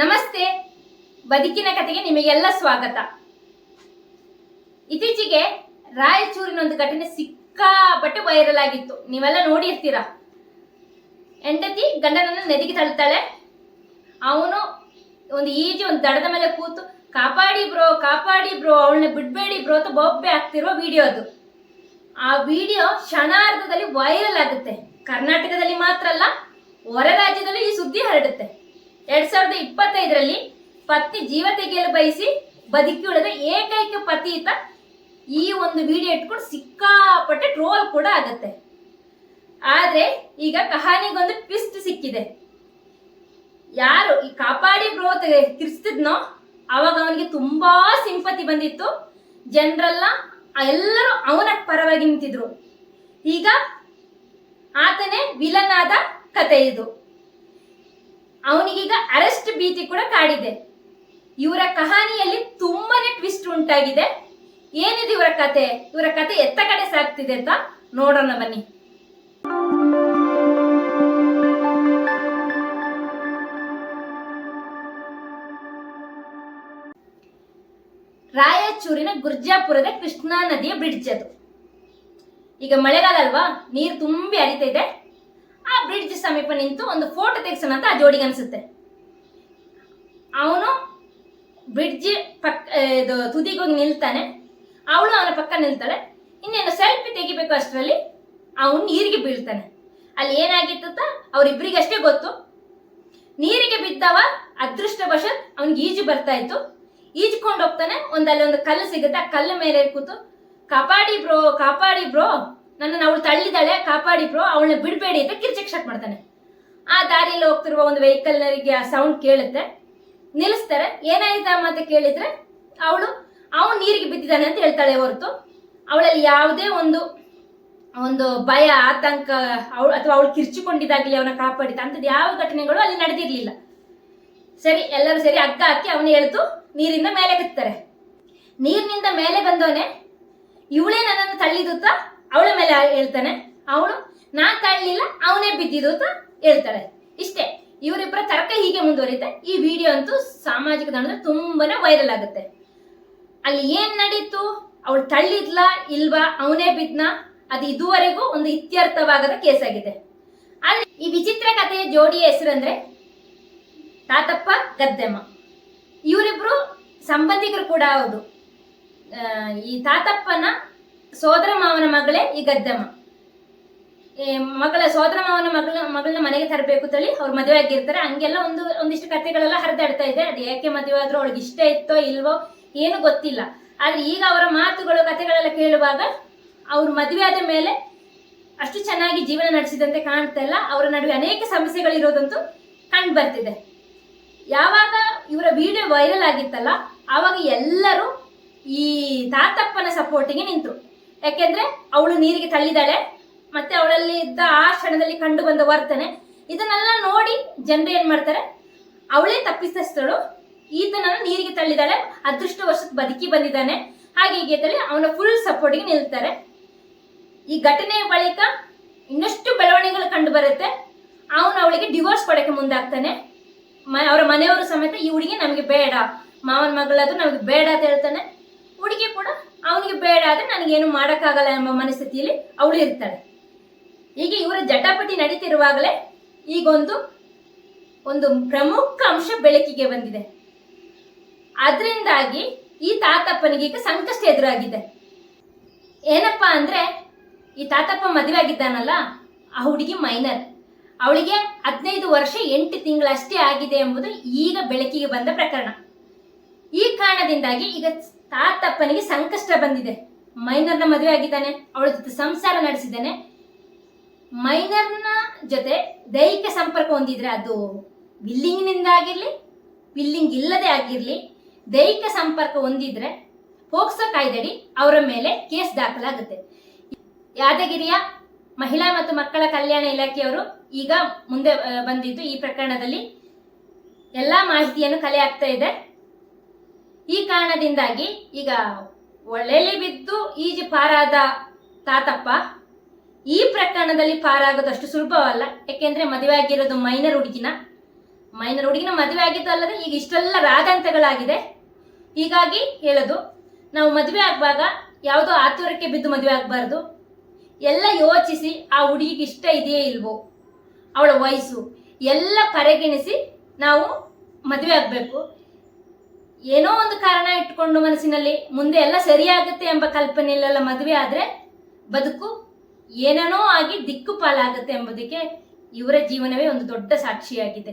ನಮಸ್ತೆ. ಬದುಕಿನ ಕಥೆಗೆ ನಿಮಗೆಲ್ಲ ಸ್ವಾಗತ. ಇತ್ತೀಚೆಗೆ ರಾಯಚೂರಿನ ಒಂದು ಘಟನೆ ಸಿಕ್ಕಾಪಟ್ಟೆ ವೈರಲ್ ಆಗಿತ್ತು. ನೀವೆಲ್ಲ ನೋಡಿರ್ತೀರಾ? ಹೆಂಡತಿ ಗಂಡನನ್ನು ನದಿಗೆ ತಳ್ತಾಳೆ. ಅವನು ಒಂದು ಈಜಿ, ಒಂದು ದಡದ ಮೇಲೆ ಕೂತು, ಕಾಪಾಡಿ ಬ್ರೋ ಕಾಪಾಡಿ ಬ್ರೋ, ಅವಳನ್ನ ಬಿಡ್ಬೇಡಿ ಬ್ರೋ ಅಂತ ಬೊಬ್ಬೆ ಆಗ್ತಿರುವ ವಿಡಿಯೋ ಅದು. ಆ ವಿಡಿಯೋ ಕ್ಷಣಾರ್ಧದಲ್ಲಿ ವೈರಲ್ ಆಗುತ್ತೆ. ಕರ್ನಾಟಕದಲ್ಲಿ ಮಾತ್ರ ಅಲ್ಲ, ಹೊರ ರಾಜ್ಯದಲ್ಲೂ ಈ ಸುದ್ದಿ ಹರಡುತ್ತೆ. ಎರಡ್ ಸಾವಿರದ ಇಪ್ಪತ್ತೈದರಲ್ಲಿ ಪತ್ನಿ ಜೀವ ತೆಗೆಯಲು ಬಯಸಿ ಬದುಕಿ ಉಳಿದ ಏಕೈಕ ಪತಿಯಿತ ಈ ಒಂದು ವಿಡಿಯೋ ಇಟ್ಕೊಂಡು ಸಿಕ್ಕಾಪಟ್ಟೆ ಟ್ರೋಲ್ ಕೂಡ ಆಗುತ್ತೆ. ಆದ್ರೆ ಈಗ ಕಹಾನಿಗೊಂದು ಟ್ವಿಸ್ಟ್ ಸಿಕ್ಕಿದೆ. ಯಾರು ಈ ಕಾಪಾಡಿ ಬ್ರೋ ತಿರ್ಸ್ತಿದ್ನೋ ಅವಾಗ ಅವನಿಗೆ ತುಂಬಾ ಸಿಂಪತಿ ಬಂದಿತ್ತು. ಜನರೆಲ್ಲ ಎಲ್ಲರೂ ಅವನ ಪರವಾಗಿ ನಿಂತಿದ್ರು. ಈಗ ಆತನೇ ವಿಲನ್ ಆದ ಕತೆ ಇದು. ಅವನಿಗೀಗ ಅರೆಸ್ಟ್ ಭೀತಿ ಕೂಡ ಕಾಡಿದೆ. ಇವರ ಕಹಾನಿಯಲ್ಲಿ ತುಂಬಾನೇ ಟ್ವಿಸ್ಟ್ ಉಂಟಾಗಿದೆ. ಏನಿದೆ ಇವರ ಕತೆ? ಇವರ ಕತೆ ಎತ್ತ ಕಡೆ ಸಾಗ್ತಿದೆ ಅಂತ ನೋಡೋಣ ಬನ್ನಿ. ರಾಯಚೂರಿನ ಗುರ್ಜಾಪುರದ ಕೃಷ್ಣಾ ನದಿಯ ಬ್ರಿಡ್ಜ್ ಅದು. ಈಗ ಮಳೆಗಾಲ ಅಲ್ವಾ? ನೀರು ತುಂಬಿ ಹರಿತಾ ಆ ಬ್ರಿಡ್ಜ್ ಸಮೀಪ ನಿಂತು ಒಂದು ಫೋಟೋ ತೆಗೆಸೋಣ ಅಂತ ಆ ಜೋಡಿಗೆ ಅನ್ಸುತ್ತೆ. ಅವನು ಬ್ರಿಡ್ಜ್ ಪಕ್ಕ ಇದು ತುದಿಗೆ ಹೋಗಿ ನಿಲ್ತಾನೆ. ಅವಳು ಅವನ ಪಕ್ಕ ನಿಲ್ತಾಳೆ. ಇನ್ನೇನು ಸೆಲ್ಫಿ ತೆಗಿಬೇಕು ಅಷ್ಟರಲ್ಲಿ ಅವನು ನೀರಿಗೆ ಬೀಳ್ತಾನೆ. ಅಲ್ಲಿ ಏನಾಗಿತ್ತು ಅಂತ ಅವ್ರಿಬ್ರಿಗಷ್ಟೇ ಗೊತ್ತು. ನೀರಿಗೆ ಬಿದ್ದವ ಅದೃಷ್ಟವಶತ್ ಅವನಿಗೆ ಈಜು ಬರ್ತಾ ಇತ್ತು. ಈಜ್ಕೊಂಡು ಹೋಗ್ತಾನೆ. ಒಂದಲ್ಲಿ ಒಂದು ಕಲ್ಲು ಸಿಗುತ್ತೆ. ಆ ಕಲ್ಲು ಮೇಲೆ ಕೂತು, ಕಾಪಾಡಿ ಬ್ರೋ ಕಾಪಾಡಿ ಬ್ರೋ ನನ್ನನ್ನು ಅವಳು ತಳ್ಳಿದಾಳೆ ಕಾಪಾಡಿ ಬ್ರೋ ಅವಳನ್ನ ಬಿಡಬೇಡಿ ಅಂತ ಕಿರ್ಚಕ್ ಸ್ಟಾರ್ಟ್ ಮಾಡ್ತಾನೆ. ಆ ದಾರಿಯಲ್ಲಿ ಹೋಗ್ತಿರುವ ಒಂದು ವೆಹಿಕಲ್ನರಿಗೆ ಆ ಸೌಂಡ್ ಕೇಳುತ್ತೆ. ನಿಲ್ಲಿಸ್ತಾರೆ. ಏನಾಯ್ತಮ್ಮ ಅಂತ ಕೇಳಿದ್ರೆ, ಅವಳು, ಅವನು ನೀರಿಗೆ ಬಿದ್ದಿದ್ದಾನೆ ಅಂತ ಹೇಳ್ತಾಳೆ ಹೊರತು. ಅವಳಲ್ಲಿ ಯಾವುದೇ ಒಂದು ಒಂದು ಭಯ, ಆತಂಕ, ಅವಳು, ಅಥವಾ ಅವಳು ಕಿರ್ಚಿಕೊಂಡಿದ್ದಾಗಲಿ ಅವನ ಕಾಪಾಡಿದ, ಅಂಥದ್ದು ಯಾವ ಘಟನೆಗಳು ಅಲ್ಲಿ ನಡೆದಿರಲಿಲ್ಲ. ಸರಿ, ಎಲ್ಲರೂ ಸರಿ ಅಗ್ಗ ಹಾಕಿ ಅವನು ಎಳೆದು ನೀರಿಂದ ಮೇಲೆ ಕತ್ತಾರೆ ನೀರಿನಿಂದ ಮೇಲೆ ಬಂದವನೇ, ಇವಳೇ ನನ್ನನ್ನು ತಳ್ಳಿದುತ್ತ ಅವಳ ಮೇಲೆ ಹೇಳ್ತಾನೆ, ಅವಳು ನಾ ತಳ್ಳಿಲ್ಲ ಅವನೇ ಬಿದ್ದಿದ್ದು ಅಂತ ಹೇಳ್ತಾಳೆ. ಇಷ್ಟೇ ಇವರಿಬ್ಬರ ತರ್ಕ ಹೀಗೆ ಮುಂದುವರಿಯುತ್ತೆ. ಈ ವಿಡಿಯೋ ಅಂತೂ ಸಾಮಾಜಿಕ ತಾಣದಲ್ಲಿ ತುಂಬಾನೇ ವೈರಲ್ ಆಗುತ್ತೆ. ಅಲ್ಲಿ ಏನ್ ನಡೀತು? ಅವಳು ತಳ್ಳಿದ್ಲ ಇಲ್ವಾ? ಅವನೇ ಬಿದ್ನ? ಅದು ಇದುವರೆಗೂ ಒಂದು ಇತ್ಯರ್ಥವಾಗದ ಕೇಸ್ ಆಗಿದೆ ಆದ್ರೆ ಈ ವಿಚಿತ್ರ ಕಥೆಯ ಜೋಡಿಯ ಹೆಸರಂದ್ರೆ ತಾತಪ್ಪ ಗದ್ದೆಮ್ಮ. ಇವರಿಬ್ರು ಸಂಬಂಧಿಕರು ಕೂಡ ಹೌದು. ಈ ತಾತಪ್ಪನ ಸೋದರ ಮಾವನ ಮಗಳೇ, ಈ ಗದ್ದಮ್ಮ ಮಗಳ, ಸೋದರ ಮಾವನ ಮಗಳ, ಮಗಳನ್ನ ಮನೆಗೆ ತರಬೇಕು ತಳಿ ಅವ್ರು ಮದುವೆ ಆಗಿರ್ತಾರೆ. ಹಂಗೆಲ್ಲ ಒಂದು, ಒಂದಿಷ್ಟು ಕಥೆಗಳೆಲ್ಲ ಹರಿದಾಡ್ತಾ ಇದೆ. ಅದು ಯಾಕೆ ಮದುವೆ ಆದ್ರೂ ಅವಳಿಗೆ ಇಷ್ಟ ಇತ್ತೋ ಇಲ್ವೋ ಏನು ಗೊತ್ತಿಲ್ಲ. ಆದ್ರೆ ಈಗ ಅವರ ಮಾತುಗಳು, ಕಥೆಗಳೆಲ್ಲ ಕೇಳುವಾಗ ಅವ್ರು ಮದುವೆ ಆದ ಮೇಲೆ ಅಷ್ಟು ಚೆನ್ನಾಗಿ ಜೀವನ ನಡೆಸಿದಂತೆ ಕಾಣ್ತಾ ಇಲ್ಲ. ಅವರ ನಡುವೆ ಅನೇಕ ಸಮಸ್ಯೆಗಳಿರೋದಂತೂ ಕಂಡು ಬರ್ತಿದೆ. ಯಾವಾಗ ಇವರ ವಿಡಿಯೋ ವೈರಲ್ ಆಗಿತ್ತಲ್ಲ, ಆವಾಗ ಎಲ್ಲರೂ ಈ ತಾತಪ್ಪನ ಸಪೋರ್ಟಿಗೆ ನಿಂತರು. ಯಾಕೆಂದ್ರೆ ಅವಳು ನೀರಿಗೆ ತಳ್ಳಿದಾಳೆ ಮತ್ತೆ ಅವಳಲ್ಲಿ ಇದ್ದ ಆ ಕ್ಷಣದಲ್ಲಿ ಕಂಡು ಬಂದ ವರ್ತನೆ. ಇದನ್ನೆಲ್ಲ ನೋಡಿ ಜನರು ಏನ್ ಮಾಡ್ತಾರೆ? ಅವಳೇ ತಪ್ಪಿಸ್ತಳು ಈತನನ್ನು ನೀರಿಗೆ ತಳ್ಳಿದಾಳೆ ಅದೃಷ್ಟ ವರ್ಷದ ಬದುಕಿ ಬಂದಿದ್ದಾನೆ. ಹಾಗೆ ಹೀಗೆ ಅವನ ಫುಲ್ ಸಪೋರ್ಟಿಗೆ ನಿಲ್ತಾರೆ. ಈ ಘಟನೆಯ ಬಳಿಕ ಇನ್ನಷ್ಟು ಬೆಳವಣಿಗೆಗಳು ಕಂಡು ಬರುತ್ತೆ. ಅವನು ಅವಳಿಗೆ ಡಿವೋರ್ಸ್ ಕೊಡಕ್ಕೆ ಮುಂದಾಗ್ತಾನೆ. ಅವರ ಮನೆಯವರು ಸಮೇತ, ಈ ಹುಡುಗಿ ನಮಗೆ ಬೇಡ. ಮಾವನ ಮಗಳದು ನಮಗೆ ಬೇಡ ಅಂತ ಹೇಳ್ತಾನೆ. ಹುಡುಗಿ ಕೂಡ ಅವನಿಗೆ ಬೇಡ ಆದರೆ ನನಗೇನು ಮಾಡೋಕ್ಕಾಗಲ್ಲ ಎಂಬ ಮನಸ್ಥಿತಿಯಲ್ಲಿ ಅವಳು ಇರ್ತಾಳೆ. ಹೀಗೆ ಇವರ ಜಟಾಪಟಿ ನಡೀತಿರುವಾಗಲೇ ಈಗೊಂದು, ಒಂದು ಪ್ರಮುಖ ಅಂಶ ಬೆಳಕಿಗೆ ಬಂದಿದೆ. ಅದರಿಂದಾಗಿ ಈ ತಾತಪ್ಪನಿಗೆ ಈಗ ಸಂಕಷ್ಟ ಎದುರಾಗಿದೆ. ಏನಪ್ಪಾ ಅಂದ್ರೆ, ಈ ತಾತಪ್ಪ ಮದುವೆ ಆಗಿದ್ದಾನಲ್ಲ ಆ ಹುಡುಗಿ ಮೈನರ್. ಅವಳಿಗೆ ಹದಿನೈದು ವರ್ಷ ಎಂಟು ತಿಂಗಳಷ್ಟೇ ಆಗಿದೆ ಎಂಬುದು ಈಗ ಬೆಳಕಿಗೆ ಬಂದ ಪ್ರಕರಣ. ಈ ಕಾರಣದಿಂದಾಗಿ ಈಗ ತಾತಪ್ಪನಿಗೆ ಸಂಕಷ್ಟ ಬಂದಿದೆ. ಮೈನರ್ನ ಮದುವೆ ಆಗಿದ್ದಾನೆ, ಅವಳ ಜೊತೆ ಸಂಸಾರ ನಡೆಸಿದ್ದಾನೆ. ಮೈನರ್ನ ಜೊತೆ ದೈಹಿಕ ಸಂಪರ್ಕ ಹೊಂದಿದ್ರೆ ಅದು ವಿಲ್ಲಿಂಗ್ನಿಂದ ಆಗಿರ್ಲಿ, ವಿಲ್ಲಿಂಗ್ ಇಲ್ಲದೆ ಆಗಿರ್ಲಿ, ದೈಹಿಕ ಸಂಪರ್ಕ ಹೊಂದಿದ್ರೆ ಪೋಕ್ಸೋ ಕಾಯ್ದಡಿ ಅವರ ಮೇಲೆ ಕೇಸ್ ದಾಖಲಾಗುತ್ತೆ. ಯಾದಗಿರಿಯ ಮಹಿಳಾ ಮತ್ತು ಮಕ್ಕಳ ಕಲ್ಯಾಣ ಇಲಾಖೆಯವರು ಈಗ ಮುಂದೆ ಬಂದಿದ್ದು ಈ ಪ್ರಕರಣದಲ್ಲಿ ಎಲ್ಲಾ ಮಾಹಿತಿಯನ್ನು ಕಲೆ ಇದೆ. ಈ ಕಾರಣದಿಂದಾಗಿ ಈಗ ಒಳ್ಳೆಯಲ್ಲಿ ಬಿದ್ದು ಈಜು ಪಾರಾದ ತಾತಪ್ಪ ಈ ಪ್ರಕರಣದಲ್ಲಿ ಪಾರಾಗೋದಷ್ಟು ಸುಲಭವಲ್ಲ. ಯಾಕೆಂದ್ರೆ ಮದುವೆ ಆಗಿರೋದು ಮೈನರ್ ಹುಡುಗಿನ. ಮೈನರ್ ಹುಡುಗಿನ ಮದುವೆ ಆಗಿದ್ದು ಅಲ್ಲದೆ ಈಗ ಇಷ್ಟೆಲ್ಲ ರಾಗಂತಗಳಾಗಿದೆ. ಹೀಗಾಗಿ ಹೇಳೋದು, ನಾವು ಮದುವೆ ಆಗುವಾಗ ಯಾವುದೋ ಆತುರಕ್ಕೆ ಬಿದ್ದು ಮದುವೆ ಆಗಬಾರ್ದು. ಎಲ್ಲ ಯೋಚಿಸಿ ಆ ಹುಡುಗಿಗೆ ಇಷ್ಟ ಇದೆಯೇ ಇಲ್ವೋ, ಅವಳ ವಯಸ್ಸು ಎಲ್ಲ ಪರಿಗಣಿಸಿ ನಾವು ಮದುವೆ ಆಗಬೇಕು. ಏನೋ ಒಂದು ಕಾರಣ ಇಟ್ಕೊಂಡು ಮನಸ್ಸಿನಲ್ಲಿ ಮುಂದೆ ಎಲ್ಲ ಸರಿಯಾಗುತ್ತೆ ಎಂಬ ಕಲ್ಪನೆಯಲ್ಲೆಲ್ಲ ಮದುವೆ ಆದರೆ ಬದುಕು ಏನೇನೋ ಆಗಿ ದಿಕ್ಕು ಪಾಲಾಗುತ್ತೆ ಎಂಬುದಕ್ಕೆ ಇವರ ಜೀವನವೇ ಒಂದು ದೊಡ್ಡ ಸಾಕ್ಷಿಯಾಗಿದೆ.